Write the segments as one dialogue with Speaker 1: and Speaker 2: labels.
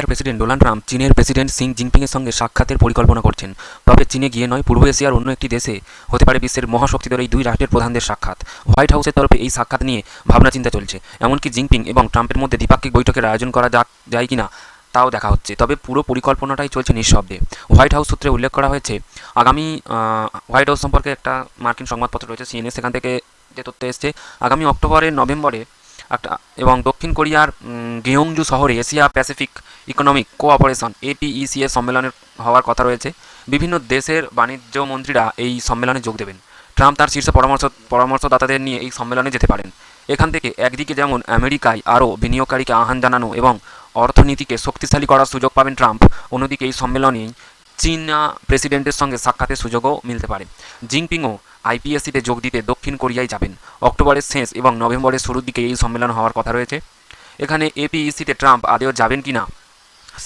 Speaker 1: আমেরিকার president Donald Trump চীনের president সিং জিনপিংয়ের সঙ্গে সাক্ষাতের পরিকল্পনা করছেন। তবে চীনে গিয়ে নয়, পূর্ব এশিয়ার অন্য একটি দেশে হতে পারে বিশ্বের মহাশক্তিধর এই দুই রাষ্ট্রের প্রধানদের সাক্ষাৎ। হোয়াইট হাউসের তরফে এই সাক্ষাৎ নিয়ে ভাবনা চিন্তা চলছে। এমনকি জিনপিং এবং ট্রাম্পের মধ্যে দ্বিপাক্ষিক বৈঠকের আয়োজন করা যায় কিনা তাও দেখা হচ্ছে। তবে পুরো পরিকল্পনাটাই চলছে নিঃশব্দে। হোয়াইট হাউস সূত্রে উল্লেখ করা হয়েছে, আগামী হোয়াইট হাউস সম্পর্কে একটা মার্কিন সংবাদপত্র রয়েছে সিএনএ সেখান থেকে যে তথ্য এসছে, আগামী অক্টোবরে নভেম্বরে এবং দক্ষিণ কোরিয়ার গিয়ংজু শহরে Asia Pacific economic cooperation APEC এর সম্মেলনের হওয়ার কথা রয়েছে। বিভিন্ন দেশের বাণিজ্য মন্ত্রীরা এই সম্মেলনে যোগ দেবেন। ট্রাম্প তার শীর্ষ পরামর্শ, পরামর্শদাতাদের নিয়ে এই সম্মেলনে যেতে পারেন। এখান থেকে একদিকে যেমন আমেরিকায় আরও বিনিয়োগকারীকে আহ্বান জানানো এবং অর্থনীতিকে শক্তিশালী করার সুযোগ পাবেন ট্রাম্প, অন্যদিকে এই সম্মেলনেই চীনা প্রেসিডেন্টের সঙ্গে সাক্ষাতের সুযোগও মিলতে পারে। জিনপিংও আইপিএসসিতে যোগ দিতে দক্ষিণ কোরিয়ায় যাবেন। অক্টোবরের শেষ এবং নভেম্বরের শুরুর দিকে এই সম্মেলন হওয়ার কথা রয়েছে। এখানে এপিইসিতে ট্রাম্প আদেও যাবেন কি না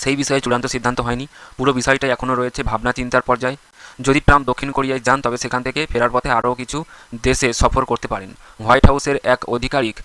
Speaker 1: সেই বিষয়ে চূড়ান্ত সিদ্ধান্ত হয়নি। পুরো বিষয়টা এখনও রয়েছে ভাবনা চিন্তার পর্যায়ে। যদি ট্রাম্প দক্ষিণ কোরিয়ায় যান, তবে সেখান থেকে ফেরার পথে আরও কিছু দেশে সফর করতে পারেন। হোয়াইট হাউসের এক আধিকারিক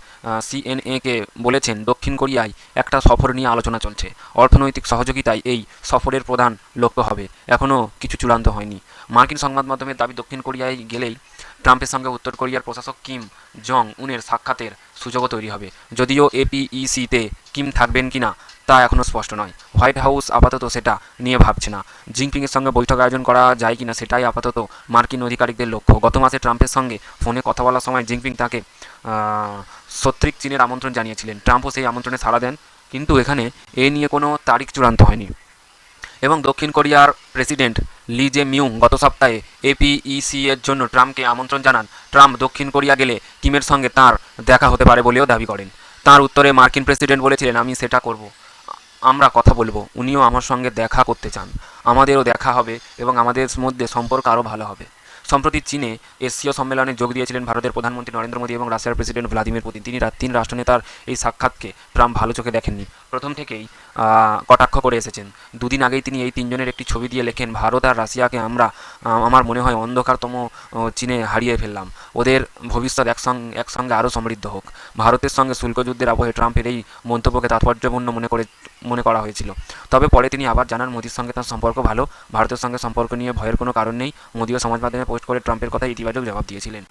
Speaker 1: সিএনএকে বলেছেন, দক্ষিণ কোরিয়ায় একটা সফর নিয়ে আলোচনা চলছে। অর্থনৈতিক সহযোগিতায় এই সফরের প্রধান লক্ষ্য হবে। এখনও কিছু চূড়ান্ত হয়নি। মার্কিন সংবাদ মাধ্যমের দাবি, দক্ষিণ কোরিয়ায় গেলেই ট্রাম্পের সঙ্গে উত্তর কোরিয়ার প্রশাসক কিম জং উনের সাক্ষাতের সুযোগও তৈরি হবে। যদিও এপিইসিতে কিম থাকবেন কিনা তা এখনও স্পষ্ট নয়। হোয়াইট হাউস আপাতত সেটা নিয়ে ভাবছে না। জিনপিংয়ের সঙ্গে বৈঠক আয়োজন করা যায় কিনা সেটাই আপাতত মার্কিন আধিকারিকদের লক্ষ্য। গত মাসে ট্রাম্পের সঙ্গে ফোনে কথা বলার সময় জিনপিং তাকে সত্রিক চীনের আমন্ত্রণ জানিয়েছিলেন। ট্রাম্পও সেই আমন্ত্রণে সাড়া দেন, কিন্তু এখানে এ নিয়ে কোনো তারিখ চূড়ান্ত হয়নি। এবং দক্ষিণ কোরিয়ার প্রেসিডেন্ট লি জে মিউং গত সপ্তাহে এপিইসি এর জন্য ট্রাম্পকে আমন্ত্রণ জানান। ট্রাম্প দক্ষিণ কোরিয়া গেলে কিমের সঙ্গে তার দেখা হতে পারে বলেও দাবি করেন। তার উত্তরে মার্কিন প্রেসিডেন্ট বলেছিলেন, আমি সেটা করব। আমরা কথা বলব। উনিও আমার সঙ্গে দেখা করতে চান। আমাদেরও দেখা হবে এবং আমাদের মধ্যে সম্পর্ক আরও ভালো হবে। সম্প্রতি চীনে এশীয় সম্মেলনে যোগ দিয়েছিলেন ভারতের প্রধানমন্ত্রী নরেন্দ্র মোদী এবং রাশিয়ার প্রেসিডেন্ট ভ্লাদিমির পুতিন। তিনি তিন রাষ্ট্রনেতার এই সাক্ষাৎকে ট্রাম্প ভালো চোখে দেখেননি। প্রথম থেকেই কটাক্ষ করে এসেছেন। দুদিন আগেই তিনি এই তিনজনের একটি ছবি দিয়ে লেখেন, ভারত আর রাশিয়াকে আমরা আমার মনে হয় অন্ধকারতম চীনে হারিয়ে ফেললাম। ওদের ভবিষ্যৎ একসঙ্গে একসঙ্গে আরও সমৃদ্ধ হোক। ভারতের সঙ্গে শুল্ক যুদ্ধের আবহে ট্রাম্পের এই মন্তব্যকে তাৎপর্যপূর্ণ মনে করে, মনে করা হয়েছিল। তবে পরে তিনি আবার জানান, মোদির সঙ্গে তার সম্পর্ক ভালো। ভারতের সঙ্গে সম্পর্ক নিয়ে ভয়ের কোনো কারণ নেই। মোদিও সমাজ মাধ্যমে পোস্ট করে ট্রাম্পের কথা ইতিবাচক জবাব দিয়েছিলেন।